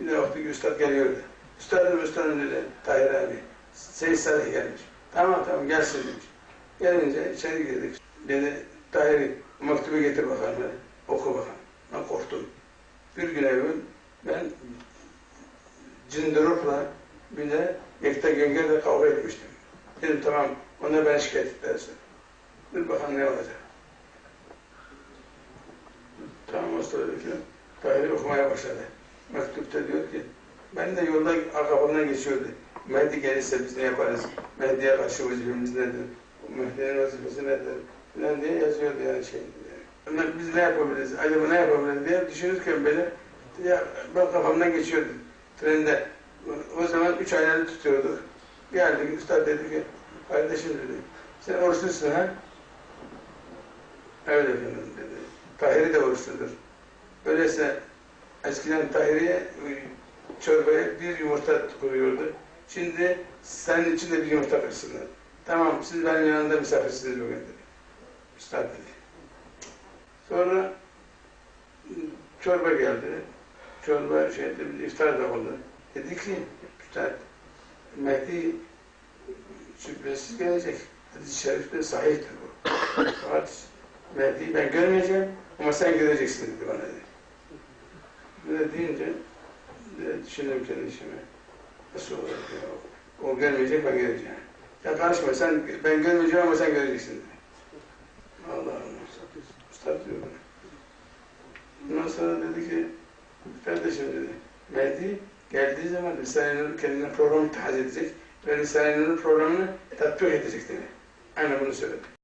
Bir de vakti üstad geliyordu. Üstadım üstadım dedi. Tahir abi. Seyit Salih gelmiş. Tamam tamam gelsin demiş. Gelince içeri girdik. Dedi Tahir mektubu getir bakalım dedi. Oku bakalım. Ben korktum. Bir gün evvel ben Cindurup'la bir de Yekta Gönger'le kavga etmiştim. Dedim tamam ona ben şikayet edersin. Dur bakalım ne olacak. Tamam o sırada ki Tahir okumaya başladı. Mektupta diyor ki ben de yolda arkamdan geçiyordu. Mehdi gelirse biz ne yaparız? Mehdi'ye karşı vazifemiz nedir? Mehdi'nin vazifesi nedir? Falan diye yazıyordu yani şey. Onlar biz ne yapabiliriz? Acaba ne yapabiliriz diye düşünürken böyle ya ben kafamdan geçiyordu trende. O zaman üç ayları tutuyorduk. Geldik, üstad dedi ki, kardeşim dedi, sen oruçlusun ha? Evet efendim dedi. Tahiri de oruçludur. Öyleyse eskiden Tahiri'ye e, çorbaya bir yumurta koyuyordu. Şimdi senin için de bir yumurta kırsınlar. Tamam, siz benim yanımda misafirsiniz bugün dedi. Üstad dedi. Sonra e, çorba geldi. Çorba şeyde bir iftar da oldu. Dedi ki, Üstad, Mehdi şüphesiz gelecek. Hadis-i şerifte sahihtir bu. Fakat Mehdi'yi ben görmeyeceğim ama sen göreceksin dedi bana dedi. Böyle deyince de düşündüm kendi işime. Nasıl olur ya? O görmeyecek ben göreceğim. Ya karışma sen ben görmeyeceğim ama sen göreceksin. Allah Allah. Üstad diyor bana. Ondan sonra dedi ki kardeşim dedi Mehdi geldiği zaman Risale-i kendine program taze edecek ve Risale-i programını tatbik edecek dedi. Aynen bunu söyledi.